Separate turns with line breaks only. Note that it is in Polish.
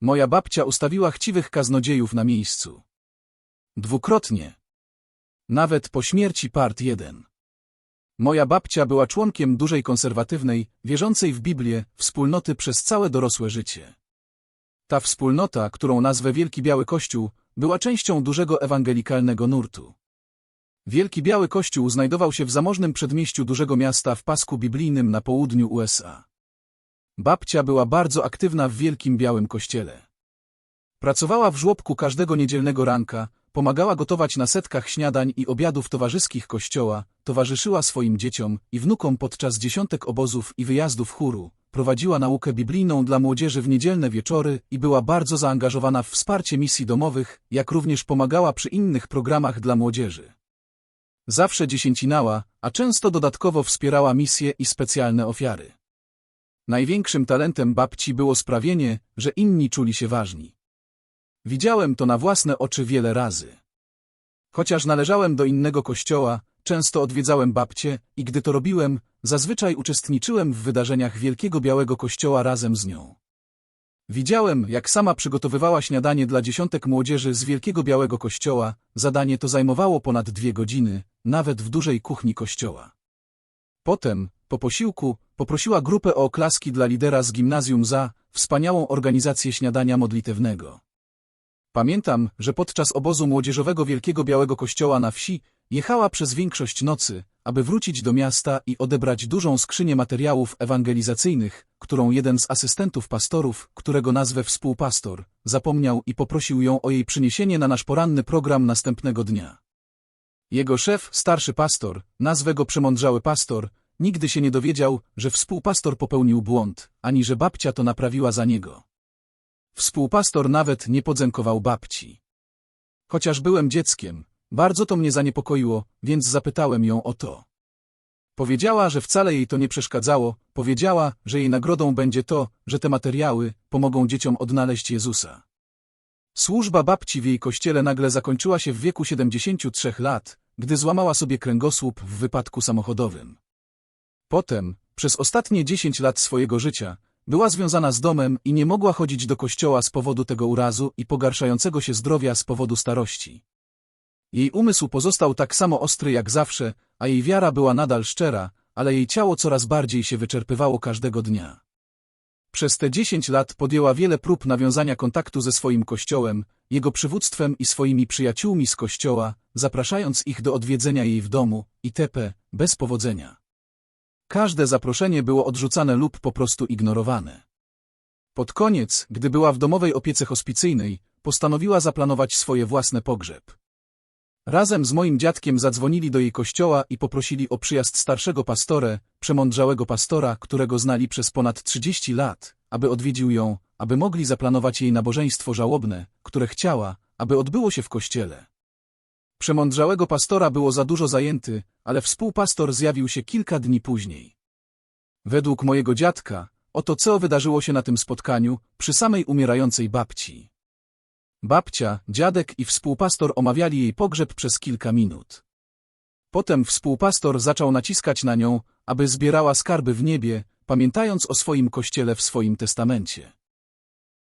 Moja babcia ustawiła chciwych kaznodziejów na miejscu. Dwukrotnie. Nawet po śmierci part 1. Moja babcia była członkiem dużej konserwatywnej, wierzącej w Biblię, wspólnoty przez całe dorosłe życie. Ta wspólnota, którą nazwę Wielki Biały Kościół, była częścią dużego ewangelikalnego nurtu. Wielki Biały Kościół znajdował się w zamożnym przedmieściu dużego miasta w pasku biblijnym na południu USA. Babcia była bardzo aktywna w Wielkim Białym Kościele. Pracowała w żłobku każdego niedzielnego ranka, pomagała gotować na setkach śniadań i obiadów towarzyskich kościoła, towarzyszyła swoim dzieciom i wnukom podczas dziesiątek obozów i wyjazdów chóru, prowadziła naukę biblijną dla młodzieży w niedzielne wieczory i była bardzo zaangażowana w wsparcie misji domowych, jak również pomagała przy innych programach dla młodzieży. Zawsze dziesięcinała, a często dodatkowo wspierała misje i specjalne ofiary. Największym talentem babci było sprawienie, że inni czuli się ważni. Widziałem to na własne oczy wiele razy. Chociaż należałem do innego kościoła, często odwiedzałem babcię i gdy to robiłem, zazwyczaj uczestniczyłem w wydarzeniach Wielkiego Białego Kościoła razem z nią. Widziałem, jak sama przygotowywała śniadanie dla dziesiątek młodzieży z Wielkiego Białego Kościoła, zadanie to zajmowało ponad dwie godziny, nawet w dużej kuchni kościoła. Potem, po posiłku, poprosiła grupę o oklaski dla lidera z gimnazjum za wspaniałą organizację śniadania modlitewnego. Pamiętam, że podczas obozu młodzieżowego Wielkiego Białego Kościoła na wsi jechała przez większość nocy, aby wrócić do miasta i odebrać dużą skrzynię materiałów ewangelizacyjnych, którą jeden z asystentów pastorów, którego nazwę współpastor, zapomniał i poprosił ją o jej przyniesienie na nasz poranny program następnego dnia. Jego szef, starszy pastor, nazwę go przemądrzały pastor, nigdy się nie dowiedział, że współpastor popełnił błąd, ani że babcia to naprawiła za niego. Współpastor nawet nie podzękował babci. Chociaż byłem dzieckiem, bardzo to mnie zaniepokoiło, więc zapytałem ją o to. Powiedziała, że wcale jej to nie przeszkadzało, powiedziała, że jej nagrodą będzie to, że te materiały pomogą dzieciom odnaleźć Jezusa. Służba babci w jej kościele nagle zakończyła się w wieku 73 lat, gdy złamała sobie kręgosłup w wypadku samochodowym. Potem, przez ostatnie 10 lat swojego życia, była związana z domem i nie mogła chodzić do kościoła z powodu tego urazu i pogarszającego się zdrowia z powodu starości. Jej umysł pozostał tak samo ostry jak zawsze, a jej wiara była nadal szczera, ale jej ciało coraz bardziej się wyczerpywało każdego dnia. Przez te dziesięć lat podjęła wiele prób nawiązania kontaktu ze swoim kościołem, jego przywództwem i swoimi przyjaciółmi z kościoła, zapraszając ich do odwiedzenia jej w domu, itp., bez powodzenia. Każde zaproszenie było odrzucane lub po prostu ignorowane. Pod koniec, gdy była w domowej opiece hospicyjnej, postanowiła zaplanować swoje własne pogrzeb. Razem z moim dziadkiem zadzwonili do jej kościoła i poprosili o przyjazd starszego pastorę, przemądrzałego pastora, którego znali przez ponad 30 lat, aby odwiedził ją, aby mogli zaplanować jej nabożeństwo żałobne, które chciała, aby odbyło się w kościele. Przemądrzałego pastora było za dużo zajęty, ale współpastor zjawił się kilka dni później. Według mojego dziadka, oto co wydarzyło się na tym spotkaniu, przy samej umierającej babci. Babcia, dziadek i współpastor omawiali jej pogrzeb przez kilka minut. Potem współpastor zaczął naciskać na nią, aby zbierała skarby w niebie, pamiętając o swoim kościele w swoim testamencie.